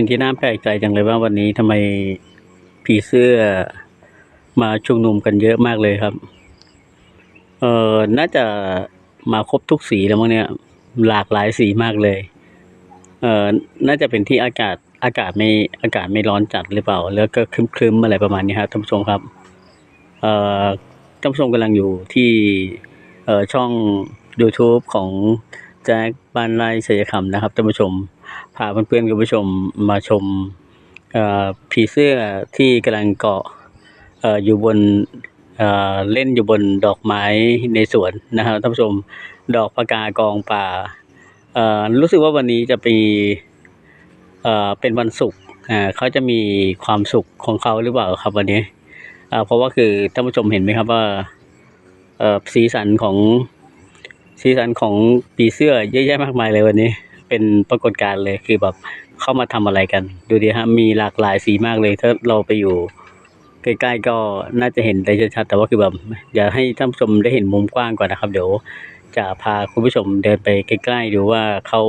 เป็นที่น่าแปลกใจจังเลยว่าวันนี้ทำไมผีเสื้อมาชุมนุมกันเยอะมากเลยครับ เออน่าจะมาครบทุกสีแล้วมั้งเนี่ย หลากหลายสีมากเลย เออน่าจะเป็นที่อากาศอากาศไม่อากาศไม่ร้อนจัดหรือเปล่า แล้วก็ครึ้มๆอะไรประมาณนี้ครับท่านผู้ชมครับ เอ่อท่านผู้ชมกำลังอยู่ที่เอ่อช่อง YouTube ของแจ็คบานไร่ชัยคำนะครับท่านผู้ชม พาเพื่อนๆคุณผู้ชมมาชมผีเสื้อที่กำลังเกาะอยู่บนเล่นอยู่บนดอกไม้ในสวนนะครับท่านผู้ชมดอกพะกากองป่ารู้สึกว่าวันนี้จะปีเอ่อเป็นวันศุกร์เขาจะมีความสุขของเขาหรือเปล่าครับวันนี้เพราะว่าคือท่านผู้ชมเห็นไหมครับว่าสีสันของสีสันของปีเสื้อเยอะแยะมากมายเลยวันนี้ เป็นปรากฏการณ์เลยคือแบบเข้ามาทำอะไรกัน ดูดิฮะมีหลากหลายสีมากเลย ถ้าเราไปอยู่ใกล้ๆก็น่าจะเห็นได้ชัดๆแต่ว่าคือแบบอยากให้ท่านผู้ชมได้เห็นมุมกว้างก่อนนะครับ เดี๋ยวจะพาคุณผู้ชมเดินไปใกล้ๆดูว่าเขา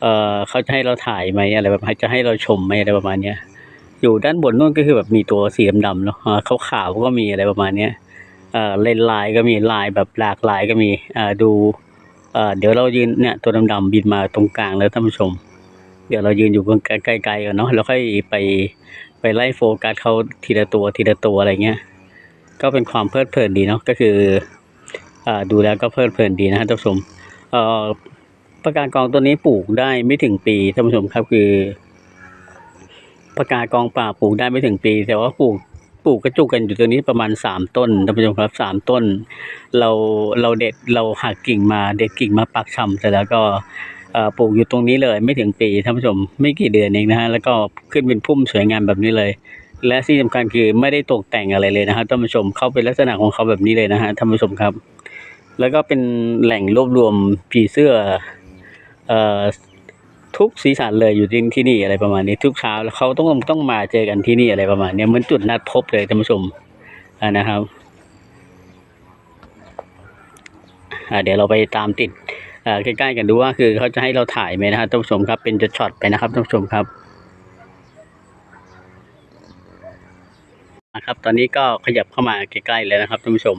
เอ่อเขาจะให้เราถ่ายไหมอะไรแบบจะให้เราชมไหมอะไรประมาณเนี้ยอยู่ด้านบนนู่นก็คือแบบมีตัวสีดำๆเนาะอ่าขาวๆก็มีอะไรประมาณเนี้ยเอ่อเลนลายก็มีลายแบบหลากหลายก็มีอ่าดู เอ่อเดี๋ยวเรายืนเนี่ยตัวดำๆบินมาตรงกลางแล้วท่านผู้ชม เดี๋ยวเรายืนอยู่ใกล้ๆกันเนาะแล้วค่อยไปไปไล่โฟกัสเขาทีละตัวทีละตัวอะไรเงี้ยก็เป็นความเพลิดเพลินดีเนาะก็คืออ่าดูแล้วก็เพลิดเพลินดีนะท่านผู้ชมเอ่อประกาศกองตัวนี้ปลูกได้ไม่ถึงปีท่านผู้ชมครับคือประกาศกองป่าปลูกได้ไม่ถึงปี แต่ว่าปลูก ปลูกกระจุกกันอยู่ตัวนี้ประมาณสามต้นท่านผู้ชมครับสามต้น เราเราเด็ดเราหักกิ่งมาเด็ดกิ่งมาปักชำเสร็จแล้วก็ปลูกอยู่ตรงนี้เลยไม่ถึงปีท่านผู้ชมไม่กี่เดือนเองนะฮะแล้วก็ขึ้นเป็นพุ่มสวยงามแบบนี้เลย และที่สำคัญคือไม่ได้ตกแต่งอะไรเลยนะฮะท่านผู้ชมเขาเป็นลักษณะของเขาแบบนี้เลยนะฮะท่านผู้ชมครับ แล้วก็เป็นแหล่งรวบรวมผีเสื้อเอ่อ ทุกสีสันเลยอยู่ที่ที่นี่อะไรประมาณนี้ ทุกเช้าแล้วเขาต้องต้องมาเจอกันที่นี่อะไรประมาณนี้เหมือนจุดนัดพบเลยท่านผู้ชมนะครับเดี๋ยวเราไปตามติดใกล้ๆกันดูว่าคือเขาจะให้เราถ่ายไหมนะครับท่านผู้ชมครับเป็นจะช็อตไปนะครับท่านผู้ชมครับนะครับ ตอนนี้ก็ขยับเข้ามาใกล้ๆแล้วนะครับท่านผู้ชม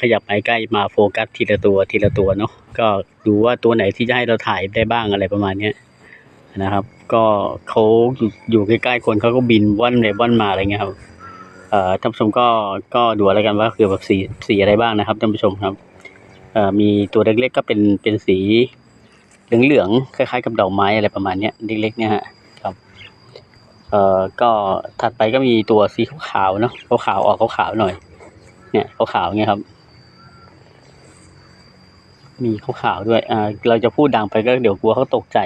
ขยับไปใกล้มาโฟกัสทีละตัวทีละตัวเนาะก็ดูว่าตัวไหนที่จะให้เราถ่ายได้บ้างอะไรประมาณเนี้ยนะครับ ก็เขาอยู่ใกล้ๆคนเขาก็บินว่อนไปว่อนมาอะไรเงี้ยครับเอ่อท่านผู้ชมก็ก็ดูแล้วกันว่าคือแบบสีสีอะไรบ้างนะครับท่านผู้ชมครับเอ่อมีตัวเล็กๆก็เป็นเป็นสีเหลืองๆคล้าย ๆ กับดอกไม้อะไรประมาณเนี้ยเล็กๆเนี่ยฮะครับเอ่อก็ถัดไปก็มีตัวสีขาวๆเนาะขาวๆออกขาวๆหน่อย เนี่ยขาวๆเนี่ยครับ มีขาวๆด้วยอ่าเราจะพูดดังไปก็เดี๋ยวกลัวเขาตกใจ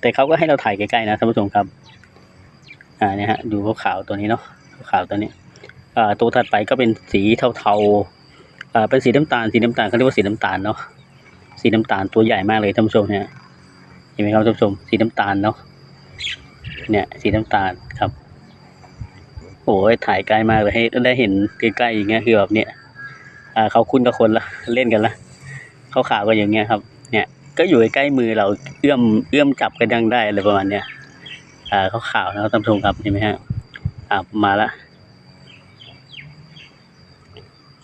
แต่เขาก็ให้เราถ่ายใกล้ๆนะท่านผู้ชมครับ อ่าเนี่ยฮะดูขาวๆตัวนี้เนาะขาวๆตัวนี้อ่าตัวถัดไปก็เป็นสีเทาๆอ่าเป็นสีน้ำตาลสีน้ำตาลเขาเรียกว่าสีน้ำตาลเนาะสีน้ำตาลตัวใหญ่มากเลยท่านผู้ชมเนี่ยเห็นไหมครับท่านผู้ชมสีน้ำตาลเนาะเนี่ย สีน้ำตาลครับ โอ้ยถ่ายใกล้มากเลยให้ได้เห็นใกล้ๆอย่างเงี้ยคือแบบเนี่ยอ่าเขาคุ้นกับคนละเล่นกันละเขาขาวก็อย่างเงี้ยครับ เนี่ยก็อยู่ใกล้มือเราเอื้อมเอื้อมจับกันยังได้อะไรประมาณเนี้ยอ่าเขาขาวนะครับท่านผู้ชมครับเห็นไหมฮะอ่ามาละ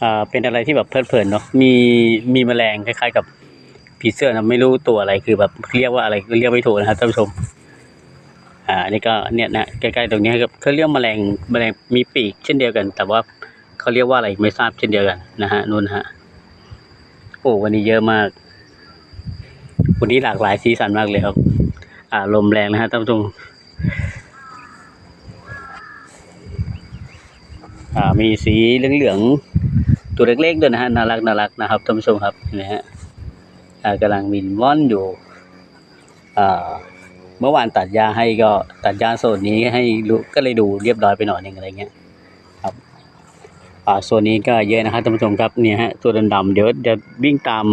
อ่าเป็นอะไรที่แบบเพลิดเพลินเนาะมีมีแมลงคล้ายๆ กับผีเสื้อนะไม่รู้ตัวอะไรคือแบบเรียกว่าอะไรเรียกไม่ถูกนะครับท่านผู้ชม อ่าอันนี่ก็เนี่ยนะใกล้ๆตรงนี้ครับเขาเรียกแมลงแมลงมีปีกเช่นเดียวกัน แต่ว่าเขาเรียกว่าอะไรไม่ทราบเช่นเดียวกันนะฮะนู่นฮะโอ้วันนี้เยอะมาก วันนี้หลากหลายสีสันมากเลยครับ อ่าลมแรงนะฮะท่านผู้ชมอ่ามีสีเหลืองๆตัวเล็กๆด้วยนะฮะน่ารักน่ารักนะครับท่านผู้ชมครับนไหมฮะอ่ากำลังบินว่อนอยู่อ่า เมื่อวานตัดหญ้าให้ก็ตัดหญ้าโซนนี้ให้ก็เลยดูเรียบร้อยไปหน่อยหนึงอะไรเงี้ยครับอ่าโซนนี้ก็เยอะนะครับท่านผู้ชมครับเนี่ยฮะตัวดำๆเดี๋ยวจะวิ่งตาม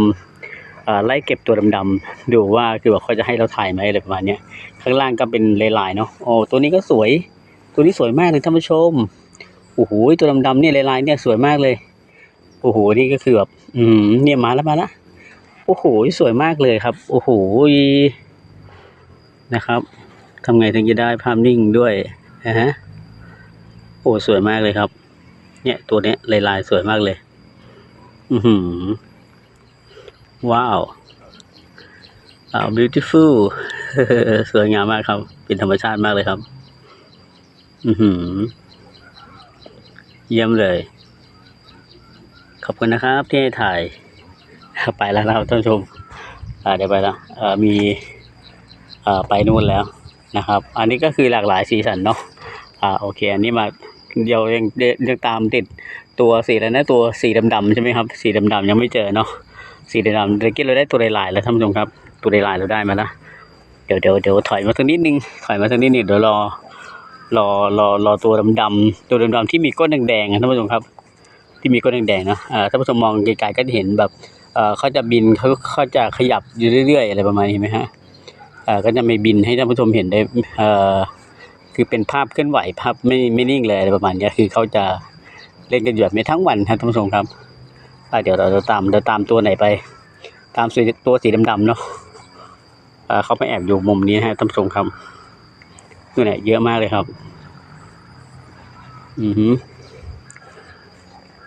อ่าไล่เก็บตัวดำๆดูว่าคือว่าเขาจะให้เราถ่ายไหมอะไรประมาณเนี้ยข้างล่างก็เป็นลายๆเนาะโอ้ตัวนี้ก็สวย ตัวนี้สวยมากเลยท่านผู้ชมโอ้โหตัวดำๆเนี่ยลายๆเนี่ยสวยมากเลยโอ้โหนี่ก็คือแบบอืมเนี่ยมาแล้วมาแล้วโอ้โหสวยมากเลยครับ โอ้โห นะครับทำไงถึงจะได้ภาพนิ่งด้วยนะฮะโอ้สวยมากเลยครับ เนี่ยตัวเนี้ยลายลายสวยมากเลย อือหือว้าวอ่า beautiful สวยงามมากครับ เป็นธรรมชาติมากเลยครับ อือหือ เยี่ยมเลย ขอบคุณนะครับที่ให้ถ่าย ไปแล้วนะครับท่านชม อ่าเดี๋ยวไปแล้วมี ไปนู่นแล้วนะครับ อันนี้ก็คือหลากหลายสีสันเนาะอ่าโอเค อันนี้มาเดี๋ยวยังยังตามติดตัวสีอะไรนะตัวสีดำๆใช่ไหมครับ สีดำๆยังไม่เจอเนาะสีดำๆเมื่อกี้เราได้ตัวลายๆแล้วท่านผู้ชมครับ ตัวลายๆเราได้มาแล้วเดี๋ยวเดี๋ยวเดี๋ยวถอยมาสักนิดนึงถอยมาสักนิดนึงเดี๋ยวรอรอรอรอตัวดำๆตัวดำๆที่มีก้นแดงๆอะท่านผู้ชมครับ ที่มีก้นแดงๆนะอ่าท่านผู้ชมมองไกลๆก็จะเห็นแบบเอ่อเขาจะบินเขาเขาจะขยับอยู่เรื่อยๆอะไรประมาณนี้ไหมฮะ ก็จะไม่บินให้ท่านผู้ชมเห็นได้เอ่อคือเป็นภาพเคลื่อนไหวภาพไม่ไม่นิ่งเลยอะไรประมาณนี้คือเขาจะเล่นกันอยู่แบบนี้ทั้งวันครับท่านผู้ชมครับเดี๋ยวเราจะตามเราตามตัวไหนไป ตามสีตัวสีดำๆเนาะเอ่อเขาไปแอบอยู่มุมนี้ฮะท่านผู้ชมครับตัวไหนเยอะมากเลยครับ อือหือ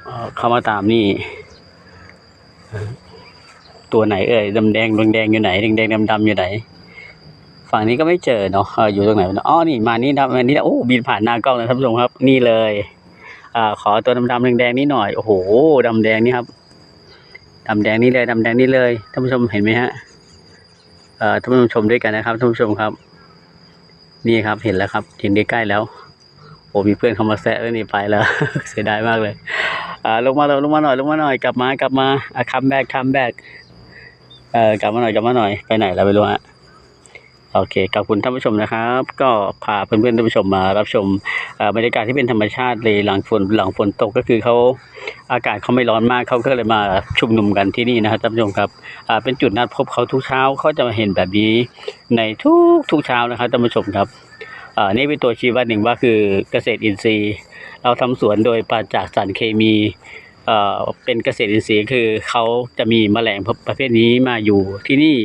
เอ่อเข้ามาตามนี่ ตัวไหนเอ่ยดำแดงดวงแดงอยู่ไหนแดงแดงดำดำอยู่ไหน ฝั่งนี้ก็ไม่เจอเนาะอยู่ตรงไหนเนอะอ๋อนี่มานี่นะมานี่นะโอ้บินผ่านหน้ากล้องเลยท่านผู้ชมครับ นี่เลยอ่าขอตัวดำดำแดงๆนี่หน่อยโอ้โหดำแดงนี่ครับดำแดงนี่เลยดำแดงนี่เลยท่านผู้ชมเห็นไหมฮะเอ่อท่านผู้ชมชมด้วยกันนะครับท่านผู้ชมครับ นี่ครับเห็นแล้วครับเห็นใกล้ๆแล้วโอ้มีเพื่อนเข้ามาแซะแล้วนี่ไปแล้ว เสียดายมากเลยอ่าลงมาเลยลงมาหน่อยลงมาหน่อยกลับมากลับมาอะคัมแบ็กคัมแบ็กเอ่อกลับมาหน่อยกลับมาหน่อยไปไหนแล้วไม่รู้ฮะ โอเคขอบคุณท่านผู้ชมนะครับ ก็พาเพื่อนๆท่านผู้ชมมารับชมบรรยากาศที่เป็นธรรมชาติเลยหลังฝนหลังฝนตกก็คือเขาอากาศเขาไม่ร้อนมากเขาก็เลยมาชุมนุมกันที่นี่นะครับท่านผู้ชมครับเป็นจุดนัดพบเขาทุกเช้าเขาจะมาเห็นแบบนี้ในทุกทุกเช้านะครับท่านผู้ชมครับนี่เป็นตัวชี้วัดหนึ่งว่าคือเกษตรอินทรีย์ เราทำสวนโดยปราศจากสารเคมีเอ่อเป็นเกษตรอินทรีย์คือเขาจะมีแมลงประเภทนี้มาอยู่ที่นี่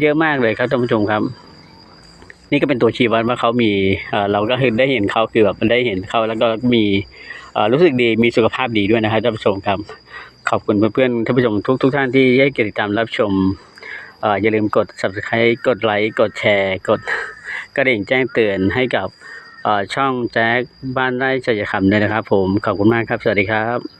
เยอะมากเลยครับท่านผู้ชมครับ นี่ก็เป็นตัวชี้วัดว่าเขามีเออเราก็เห็นได้เห็นเขาคือแบบได้เห็นเขาแล้วก็มีเออรู้สึกดีมีสุขภาพดีด้วยนะครับท่านผู้ชมครับ ขอบคุณเพื่อนๆท่านผู้ชมทุกทุกท่านที่ให้ติดตามรับชมเอออย่าลืมกด subscribe กดไลค์กดแชร์ กดกระดิ่งแจ้งเตือนให้กับช่องแจ็คบ้านไร่ชัยคำด้วยนะครับผมขอบคุณมากครับ สวัสดีครับ